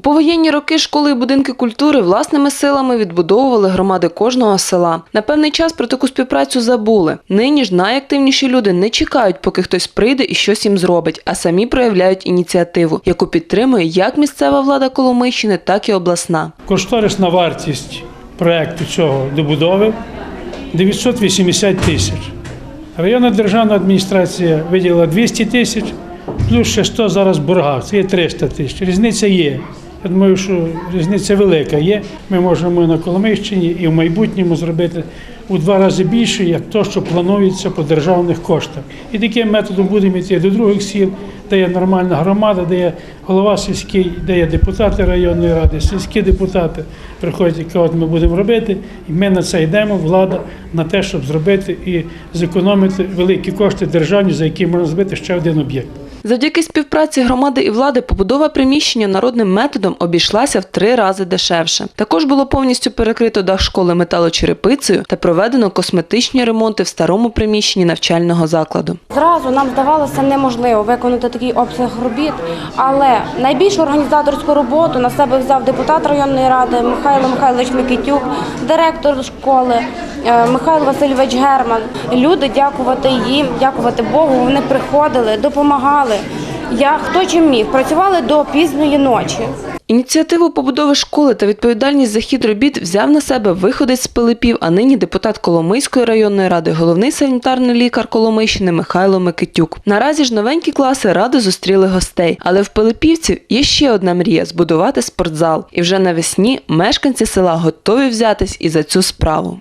повоєнні роки школи і будинки культури власними силами відбудовували громади кожного села. На певний час про таку співпрацю забули. Нині ж найактивніші люди не чекають, поки хтось прийде і щось їм зробить, а самі проявляють ініціативу, яку підтримує як місцева влада Коломийщини, так і обласна. Кошторисна вартість проекту цього добудови 980 тисяч. Районна державна адміністрація виділила 200 тисяч, плюс ще 100 зараз в боргах. Це є 300 тисяч. Різниця є. Я думаю, що різниця велика є. Ми можемо на Коломийщині і в майбутньому зробити у два рази більше, як то, що планується по державних коштах. І таким методом будемо йти до других сіл, де є нормальна громада, де є голова сільський, де є депутати районної ради, сільські депутати приходять і кажуть, ми будемо робити, і ми на це йдемо, влада, на те, щоб зробити і зекономити великі кошти державні, за які можна збити ще один об'єкт. Завдяки співпраці громади і влади побудова приміщення народним методом обійшлася в три рази дешевше. Також було повністю перекрито дах школи металочерепицею та проведено косметичні ремонти в старому приміщенні навчального закладу. Зразу нам здавалося неможливо виконати такий обсяг робіт, але найбільшу організаторську роботу на себе взяв депутат районної ради Михайло Михайлович Микитюк, директор школи Михайло Васильович Герман. Люди, дякувати їм, дякувати Богу, вони приходили, допомагали. Я хто чим міг, працювали до пізньої ночі. Ініціативу побудови школи та відповідальність за хід робіт взяв на себе виходець з Пилипів, а нині депутат Коломийської районної ради, головний санітарний лікар Коломийщини Михайло Микитюк. Наразі ж новенькі класи ради зустріли гостей, але в Пилипівців є ще одна мрія збудувати спортзал. І вже навесні мешканці села готові взятись і за цю справу.